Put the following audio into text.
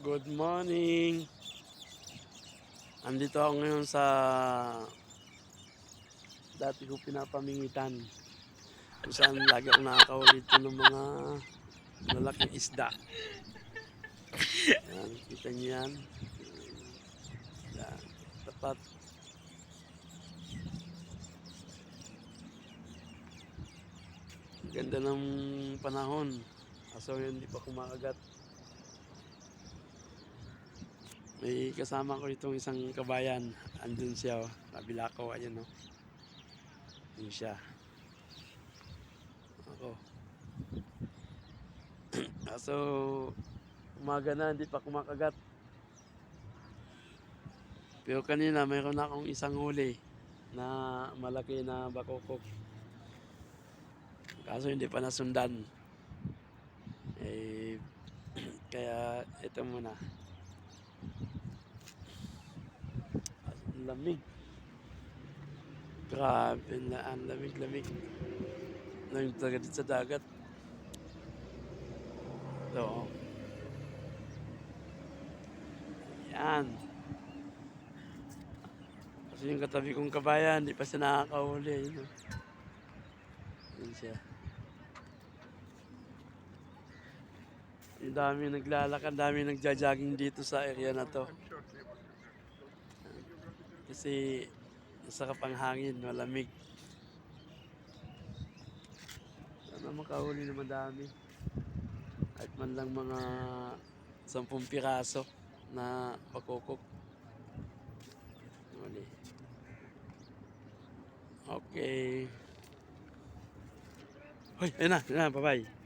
Good morning. Andito ako ngayon sa dati ko pinapamingitan. Kung saan lagi akong nakakaulit ng mga lalaking isda. Yan, kita niyo yan. Yan, tapat. Ganda ng panahon. Kaso hindi pa kumakagat. May kasama ko itong isang kabayan. Andun siya, oh. Kabila ko, ayan. Oh. Yun siya. Ako. Kaso, umaga na, hindi pa kumakagat. Pero kanina, mayroon akong isang huli na malaki na bakokok. Kaso hindi pa nasundan. Eh, kaya ito muna. Ang lamig. Grabe na, ang lamig-lamig. Lamig talaga dito sa dagat. Ito. oh. Yan. Kasi yung katabi kong kabayan, hindi pa siya nakakahuli. Yun, oh. Yun siya. Yung dami naglalakad, dami nagja-jogging dito sa area na to. Kasi masarap ang hangin, malamig. Sana makahuli na madami. Kahit man lang mga sampung piraso na pakukok. Huli. Okay. Hoy, ayun na, ayun na, bye-bye.